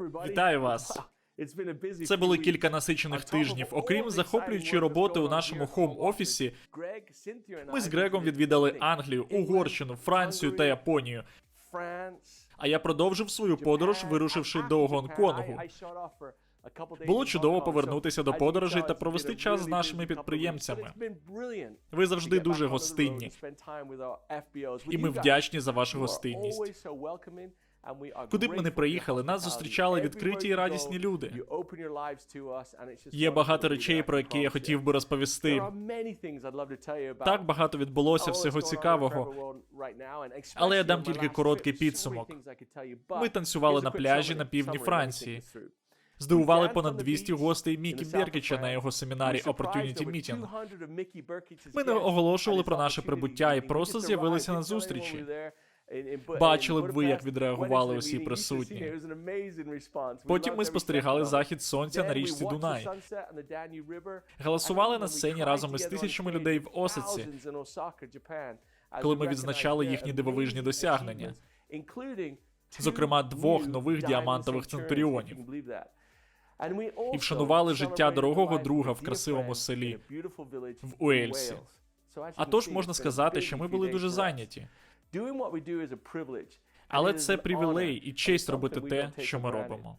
Вітаю вас. Це були кілька насичених тижнів. Окрім захоплюючої роботи у нашому хоум-офісі, ми з Грегом відвідали Англію, Угорщину, Францію та Японію. А я продовжив свою подорож, вирушивши до Гонконгу. Було чудово повернутися до подорожей та провести час з нашими підприємцями. Ви завжди дуже гостинні, і ми вдячні за вашу гостинність. Куди б ми не приїхали, нас зустрічали відкриті і радісні люди. Є багато речей, про які я хотів би розповісти. Так багато відбулося всього цікавого. Але я дам тільки короткий підсумок. Ми танцювали на пляжі на півдні Франції. Здивували понад 200 гостей Мікі Беркіча на його семінарі Opportunity Meeting. Ми не оголошували про наше прибуття і просто з'явилися на зустрічі. Бачили б ви, як відреагували усі присутні. Потім ми спостерігали захід сонця на річці Дунай. Голосували на сцені разом із тисячами людей в Осаці, коли ми відзначали їхні дивовижні досягнення, зокрема двох нових діамантових центуріонів. І вшанували життя дорогого друга в красивому селі в Уельсі. А тож можна сказати, що ми були дуже зайняті. Але це привілей і честь робити те, що ми робимо.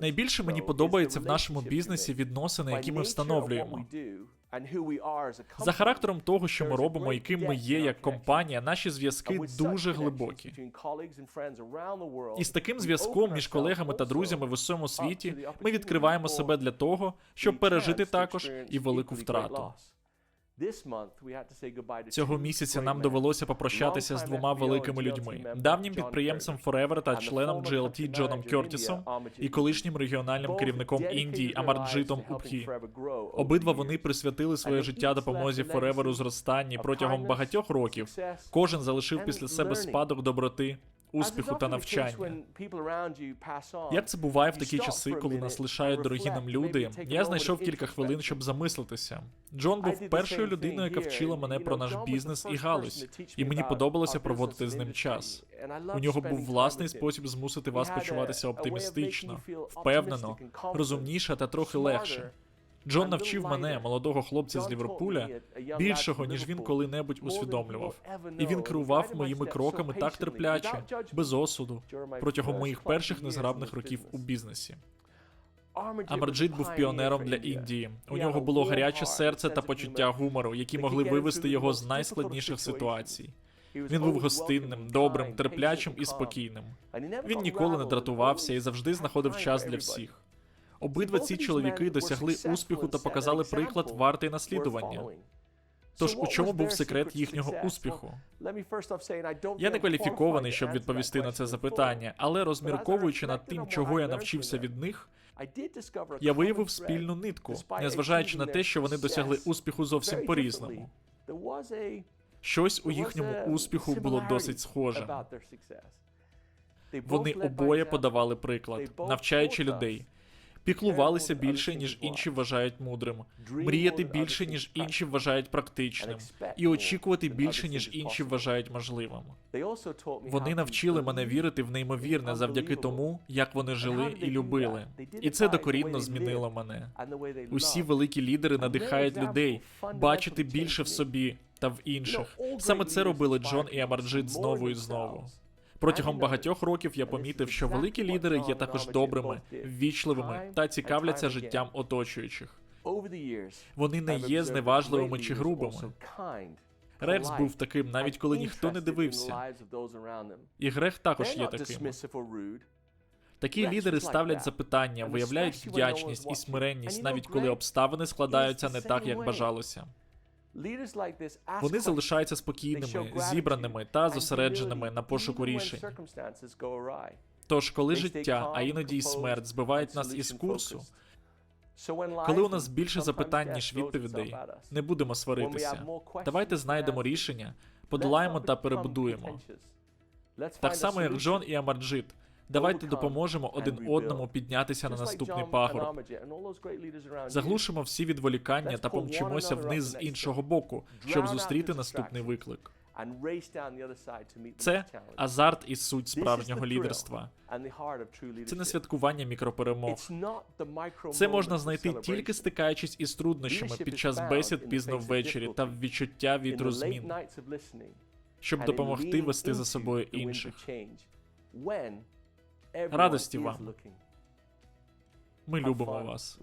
Найбільше мені подобається в нашому бізнесі відносини, які ми встановлюємо. За характером того, що ми робимо, яким ми є як компанія, наші зв'язки дуже глибокі. І з таким зв'язком між колегами та друзями в усьому світі ми відкриваємо себе для того, щоб пережити також і велику втрату. Цього місяця нам довелося попрощатися з двома великими людьми: давнім підприємцем Forever та членом GLT Джоном Кертісом і колишнім регіональним керівником Індії Амарджитом Упхі. Обидва вони присвятили своє життя допомозі Forever у зростанні протягом багатьох років. Кожен залишив після себе спадок доброти. Успіху та навчання. Як це буває в такі часи, коли нас лишають дорогі нам люди? Я знайшов кілька хвилин, щоб замислитися. Джон був першою людиною, яка вчила мене про наш бізнес і галузь, і мені подобалося проводити з ним час. У нього був власний спосіб змусити вас почуватися оптимістично, впевнено, розумніше та трохи легше. Джон навчив мене, молодого хлопця з Ліверпуля, більшого ніж він коли-небудь усвідомлював. І він керував моїми кроками так терпляче, без осуду, протягом моїх перших незграбних років у бізнесі. Амарджит був піонером для Індії. У нього було гаряче серце та почуття гумору, які могли вивести його з найскладніших ситуацій. Він був гостинним, добрим, терплячим і спокійним. Він ніколи не дратувався і завжди знаходив час для всіх. Обидва ці чоловіки досягли успіху та показали приклад вартий наслідування. Тож у чому був секрет їхнього успіху? Я не кваліфікований, щоб відповісти на це запитання, але розмірковуючи над тим, чого я навчився від них, я виявив спільну нитку, незважаючи на те, що вони досягли успіху зовсім по-різному. Щось у їхньому успіху було досить схожим. Вони обоє подавали приклад, навчаючи людей. Піклувалися більше, ніж інші вважають мудрим, мріяти більше, ніж інші вважають практичним, і очікувати більше, ніж інші вважають можливим. Вони навчили мене вірити в неймовірне завдяки тому, як вони жили і любили. І це докорінно змінило мене. Усі великі лідери надихають людей бачити більше в собі та в інших. Саме це робили Джон і Амарджит знову і знову. Протягом багатьох років я помітив, що великі лідери є також добрими, ввічливими та цікавляться життям оточуючих. Вони не є зневажливими чи грубими. Рекс був таким, навіть коли ніхто не дивився. І Грех також є таким. Такі лідери ставлять запитання, виявляють вдячність і смиренність, навіть коли обставини складаються не так, як бажалося. Вони залишаються спокійними, зібраними та зосередженими на пошуку рішень. Тож, коли життя, а іноді й смерть збивають нас із курсу, коли у нас більше запитань, ніж відповідей, не будемо сваритися. Давайте знайдемо рішення, подолаємо та перебудуємо. Так само, як Джон і Амарджит. Давайте допоможемо один одному піднятися на наступний пагорб. Заглушимо всі відволікання та помчимося вниз з іншого боку, щоб зустріти наступний виклик. Це азарт і суть справжнього лідерства. Це не святкування мікроперемог. Це можна знайти тільки стикаючись із труднощами під час бесід пізно ввечері та відчуття вітру змін, щоб допомогти вести за собою інших. Радості вам. Ми любимо вас. вас.